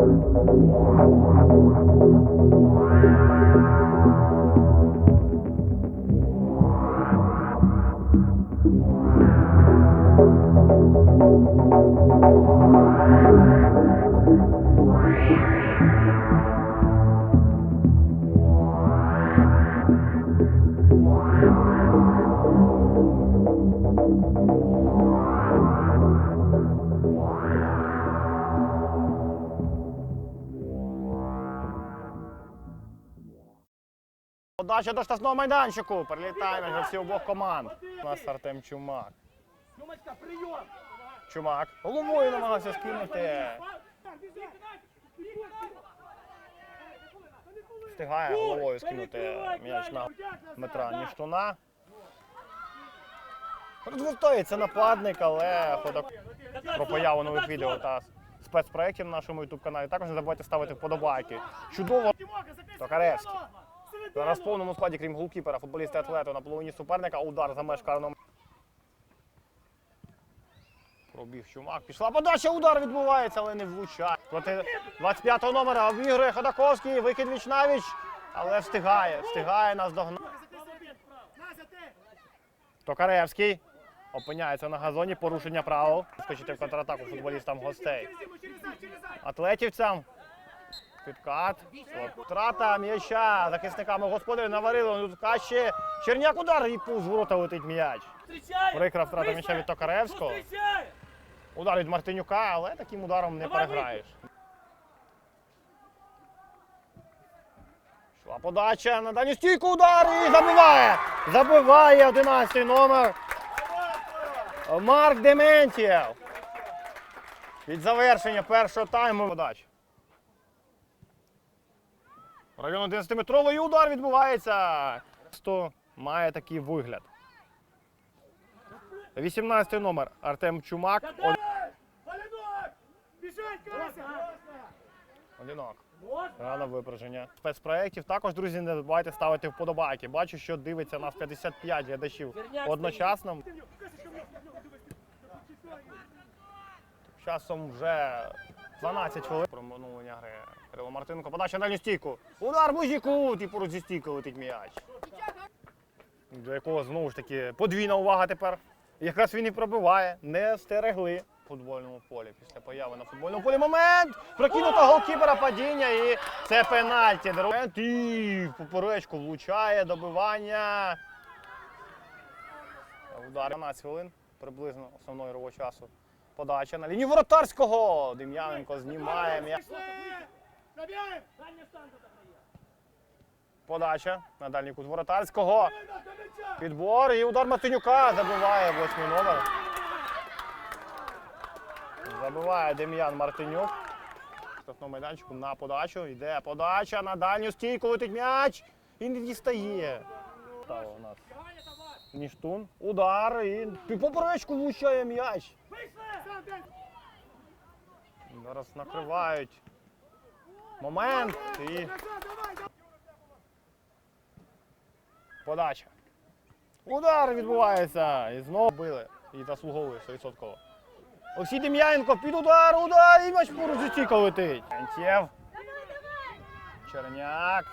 Wow. Подача до штрафного майданчику. Прилітає на гравців обох команд. У нас Артем Чумак. Прийом! Чумак. Головою намагався скинути. Встигає головою скинути м'яч на Дмитра Ніштуна. Розвертається нападник, але ходок про появу нових відео та спецпроєктів на нашому youtube каналі. Також не забувайте ставити вподобайки. Чудово! Токаревський. Зараз в повному складі, крім голкіпера, футболісти атлету на половині суперника. Удар за меж карного. Пробіг чумак. Пішла подача, удар відбувається, але не влучає. Проти 25-го номера обігрує Ходаковський, викид віч навіч, але встигає, встигає нас догнати. Токаревський опиняється на газоні, порушення правил. Скочити в контратаку футболістам гостей. Атлетівцям. Підкат. Втрата м'яча захисниками господарів наварили. Тут каші. Черняк удар і пуз ворота летить м'яч. Прикра втрата м'яча від Токаревського. Удар від Мартинюка, але таким ударом не переграєш. Шла подача на дальню стійку удар і забиває! Забиває 11 номер. Марк Дементєв. Від завершення першого тайму подача. Район 11-метровий удар відбувається. Просто має такий вигляд. 18 й номер Артем Чумак. Од-! Одинок. Можна? Рано випередження спецпроєктів. Також, друзі, не забувайте ставити вподобайки. Бачу, що дивиться нас 55 глядачів одночасно. Часом вже 12 хвилин. Проминулення гри. Кирило Мартинко. Подача на дальню стійку. Удар будь-яку. І поруч зі стійкою летить м'яч. До якого знову ж таки подвійна увага тепер. Якраз він і пробиває. Не стерегли в футбольному полі. Після появи на футбольному полі. Момент! Прокинуто голкіпера падіння і це пенальті. І в поперечку влучає добивання. Удар 12 хвилин приблизно основного ігрового часу. Подача на лінію воротарського. Дем'яненко знімає. Подача на дальній кут воротарського. Підбор і удар Мартинюка забиває восьмий номер. Забиває Дем'ян Мартинюк. Штрафному майданчику на подачу. Йде подача на дальню стійку, летить м'яч. І не дістає. Стало у нас Ніштун. Удар і поперечку влучає м'яч. Зараз накривають. Момент. І подача. Удар відбувається. І знову били. І заслуговує 100%. Олексій Дем'яненко під удар, удар, і м'яч поруч зі стійкою летить. Антєв. Черняк.